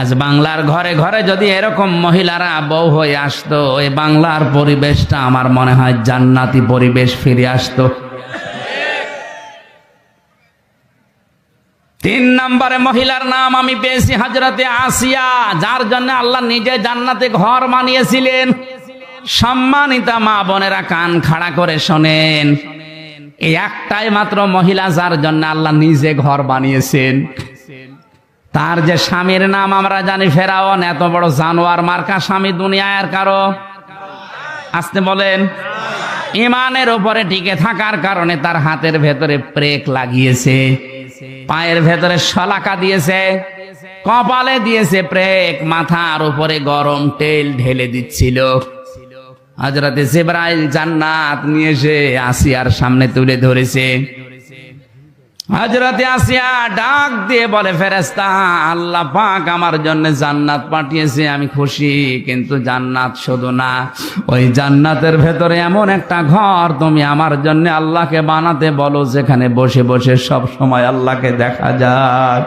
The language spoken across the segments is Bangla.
আজ বাংলার ঘরে ঘরে যদি এরকম মহিলারা বউ হয়ে আসতো এই বাংলার পরিবেশটা আমার মনে হয় জান্নাতি পরিবেশ ফিরে আসতো। তিন নম্বরে মহিলার নাম আমি পেয়েছি হাজরতে আসিয়া, যার জন্য আল্লাহ নিজে জান্নাতে ঘর বানিয়েছিলেন। সম্মানিতা মা বোনেরা কান খাড়া করে শোনেন। এই একটাই মাত্র মহিলা যার জন্য আল্লাহ নিজে ঘর বানিয়েছেন। তার যে স্বামীর নাম আমরা জানি ফেরাওন এত বড় জানোয়ার মার্কা স্বামী দুনিয়ার কারও? আসতে বলেন। ইমানের ওপরে টিকে থাকার কারণে তার হাতের ভেতরে প্রেক লাগিয়েছে, পায়ের ভেতরে শলাকা দিয়েছে, কপালে দিয়েছে প্রেক, মাথার উপরে গরম তেল ঢেলে দিচ্ছিল। হজরতে জান্নাত নিয়ে এসে আসিয়ার সামনে তুলে ধরেছে। হজরতে আসিয়া ডাক দিয়ে বলে ফেরেস্তা আল্লাহ পাক আমার জন্য জান্নাত পাঠিয়েছে, আমি খুশি। কিন্তু জান্নাত শুধু না, ওই জান্নাতের ভেতরে এমন একটা ঘর তুমি আমার জন্য আল্লাহকে বানাতে বলো, যেখানে বসে বসে সব সময় আল্লাহকে দেখা যায়।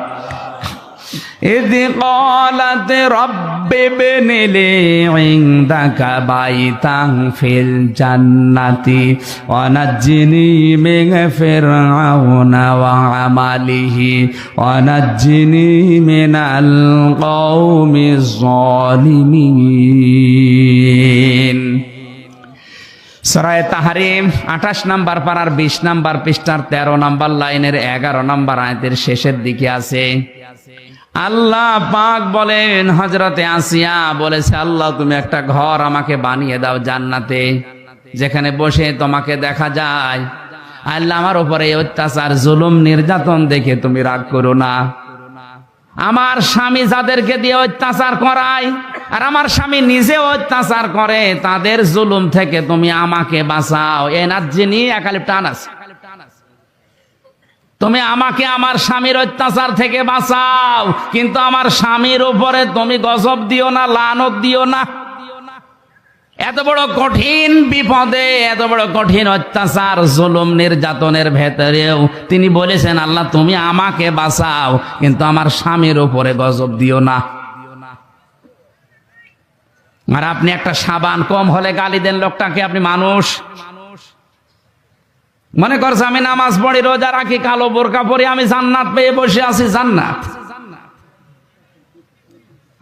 إذ قالت رب ابن لي عندك بيتا في الجنة ونجني من فرعون وعمله ونجني من القوم الظالمين সরায় তাহারিম আঠাশ নাম্বার পাড়ার বিশ নাম্বার পৃষ্ঠার তেরো নাম্বার লাইনের এগারো নাম্বার আয়তের শেষের দিকে আছে আল্লাহ পাক বলেন হজরতে আসিয়া বলেছে, আল্লাহ, তুমি একটা ঘর আমাকে বানিয়ে দাও জান্নাতে, যেখানে বসে তোমাকে দেখা যায়। আল্লাহ আমার উপরে অত্যাচার, জুলুম, নির্যাতন দেখে তুমি রাগ করো না। আমার স্বামী যাদেরকে দিয়ে অত্যাচার করায়, আর আমার স্বামী নিজে অত্যাচার করে, তাদের জুলুম থেকে তুমি আমাকে বাঁচাও। এনার যিনি একালিপ টান আছে। তুমি আমাকে আমার স্বামীর অত্যাচার থেকে বাঁচাও। কিন্তু আমার স্বামীর উপরে তুমি গজব দিও না, লানত দিও না। এত বড় কঠিন বিপদে, এত বড় কঠিন অত্যাচার, জুলুম নির্যাতনের ভেতরেও তিনি বলেছেন, আল্লাহ, তুমি আমাকে বাঁচাও, কিন্তু আমার স্বামীর উপরে গজব দিও না। আর আপনি একটা সাবান কম হলে গালি দেন লোকটাকে, আপনি মানুষ। মনে করছে আমি নামাজ পড়ি, রোজা রাখি, কালো বোরকা পরে, আমি জান্নাত পেয়ে বসে আছি, জান্নাত।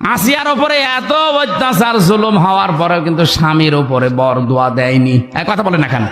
আসিয়ার উপরে এত অত্যাচার, জুলুম হওয়ার পরেও কিন্তু স্বামীর উপরে বর দোয়া দেয়নি। এক কথা বলেন এখানে